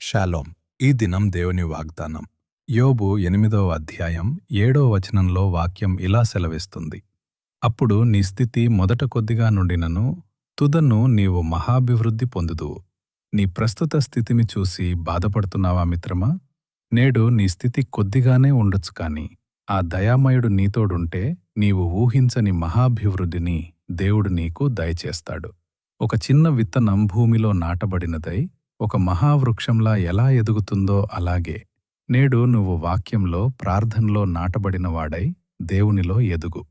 Shalom ఈ దినం దేవుని వాగ్దానం. యోబు ఎనిమిదవ అధ్యాయం ఏడో వచనంలో వాక్యం ఇలా సెలవిస్తుంది. అప్పుడు నీ స్థితి మొదట కొద్దిగా నుండినను తుదను నీవు మహాభివృద్ధి పొందుదువు. నీ ప్రస్తుత స్థితిని చూసి బాధపడుతున్నావా మిత్రమా? నేడు నీ స్థితి కొద్దిగానే ఉండొచ్చు కాని ఆ దయామయుడు నీతోడుంటే నీవు ఊహించని మహాభివృద్ధిని దేవుడు నీకు దయచేస్తాడు. ఒక చిన్న విత్తనం భూమిలో నాటబడినదై ఒక మహావృక్షంలా ఎలా ఎదుగుతుందో అలాగే నేడు నువ్వు వాక్యంలో ప్రార్థనలో నాటబడినవాడై దేవునిలో ఎదుగు.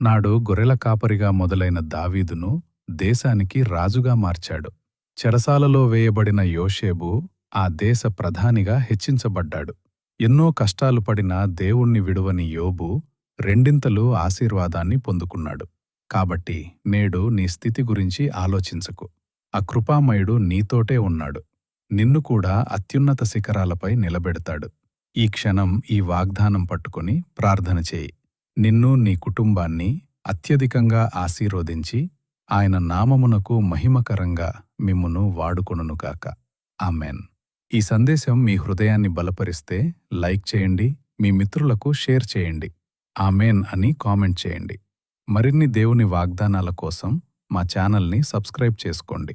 నాడు గొర్రెల కాపరిగా మొదలైన దావీదును దేశానికి రాజుగా మార్చాడు. చెరసాలలో వేయబడిన యోషేబు ఆ దేశ ప్రధానిగా హెచ్చించబడ్డాడు. ఎన్నో కష్టాలు పడిన దేవుణ్ణి విడువని యోబు రెండింతలు ఆశీర్వాదాన్ని పొందుకున్నాడు. కాబట్టి నేడు నీ స్థితి గురించి ఆలోచించకు. ఆ కృపామయుడు నీతోటే ఉన్నాడు. నిన్ను కూడా అత్యున్నత శిఖరాలపై నిలబెడతాడు. ఈ క్షణం ఈ వాగ్దానం పట్టుకుని ప్రార్థన చేయి. నిన్ను నీ కుటుంబాన్ని అత్యధికంగా ఆశీర్వదించి ఆయన నామమునకు మహిమకరంగా మిమ్మును వాడుకొనుగాక ఆమెన్. ఈ సందేశం మీ హృదయాన్ని బలపరిస్తే లైక్ చేయండి మీ మిత్రులకు షేర్ చేయండి. ఆమెన్ అని కామెంట్ చేయండి. మరిన్ని దేవుని వాగ్దానాల కోసం మా ఛానల్ని సబ్స్క్రైబ్ చేసుకోండి.